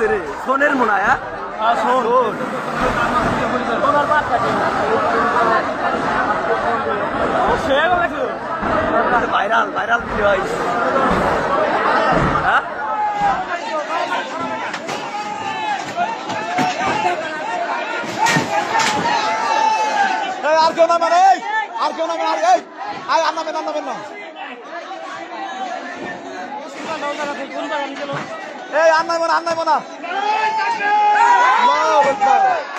লাগছে রে সোনের মনে হয় হ্যাঁ ভাইরাল ভাইরাল ভিডিও হ্যাঁ? আর কেউ নামেন এই আর কেউ নামেন আর এই আয় আর নামেন আর নামেন না। এই আর নাইব না আর নাইব না আল্লাহু আকবার। এলো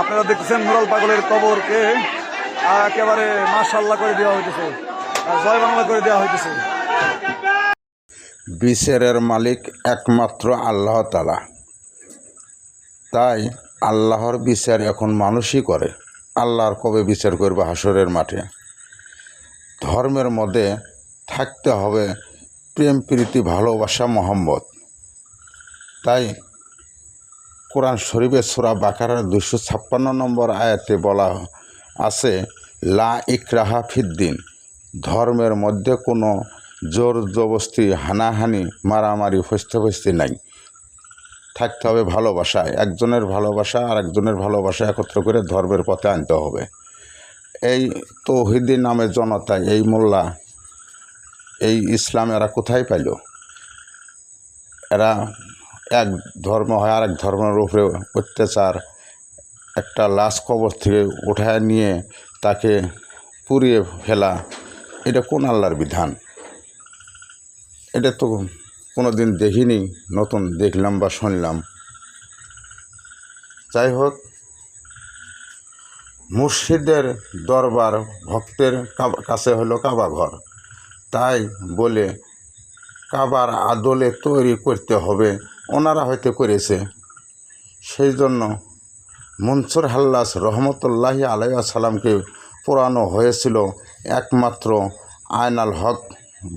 আপনারা দেখতেছেন মুরাল পাগলের কবরকে একেবারে মাশাল্লাহ করে দেওয়া হইতেছে। জয় বাংলা করে দেওয়া হইতেছে। বিচারের মালিক একমাত্র আল্লাহ তালা তাই আল্লাহর বিচার এখন মানুষই করে। আল্লাহর কবে বিচার করবে হাসরের মাঠে? ধর্মের মধ্যে থাকতে হবে প্রেম, প্রীতি, ভালোবাসা মোহাম্মদ তাই কোরআন শরীফের সুরা বাকারার দুশো ছাপ্পান্ন নম্বর আয়াতে বলা আছে, লা ইকরাহা ফিদ্দিন ধর্মের মধ্যে কোনো জোর জবস্তি হানাহানি, মারামারি ফস্তে ফস্তি নাই। থাকতে হবে ভালোবাসা একজনের ভালোবাসা আর একজনের ভালোবাসা একত্র করে ধর্মের পথে আনতে হবে। এই তৌহিদি নামে জনতা, এই মোল্লা, এই ইসলাম এরা কোথায় পাইল? এরা এক ধর্ম হয় আর এক ধর্মের উপরে অত্যাচার। একটা লাশ কবর থেকে উঠায় নিয়ে তাকে পুড়িয়ে ফেলা, এটা কোন আল্লাহর বিধান? এটা তো কোনো দিন দেখিনি, নতুন দেখলাম বা শুনলাম। যাই হোক মুর্শিদের দরবার ভক্তের কাছে হলো কাবা ঘর। তাই বলে কাবার আদলে তৈরি করতে হবে। ওনারা হয়তো করেছে। সেই জন্য মনসুর হাল্লাস রহমতুল্লাহি আলাইসাল্লামকে পোড়ানো হয়েছিল একমাত্র আয়নাল হক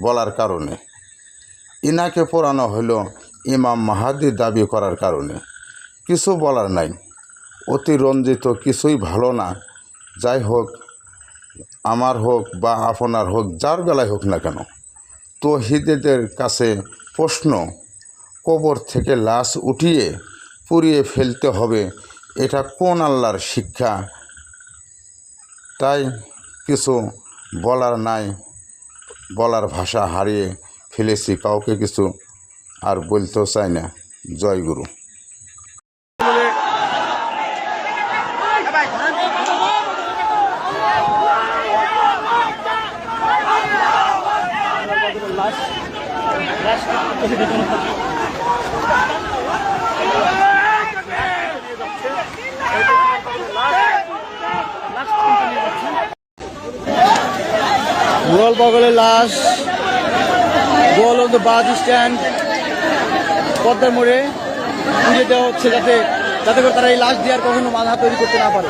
বলার কারণে। ইনাকে পোড়ানো হলো ইমাম মাহাদি দাবি করার কারণে। কিছু বলার নাই। অতিরঞ্জিত কিছুই ভালো না। যাই হোক, আমার হোক বা আপনার হোক, যার বেলায় হোক না কেন। তহিদেদের কাছে প্রশ্ন কবর থেকে লাশ উঠিয়ে পুড়িয়ে ফেলতে হবে এটা কোন আল্লাহর শিক্ষা তাই কিছু বলার নাই বলার ভাষা হারিয়ে ফেলেছি কাউকে কিছু আর বলতেও চাই না জয় গুরু মুরাল পাগলের লাশ গোল অফ দ্য বাস স্ট্যান্ড, পদ্মার মোড়ে পুজো দেওয়া হচ্ছে যাতে যাতে করে তারা এই লাশ দিয়ে আর কখনো মাথা তৈরি করতে না পারে।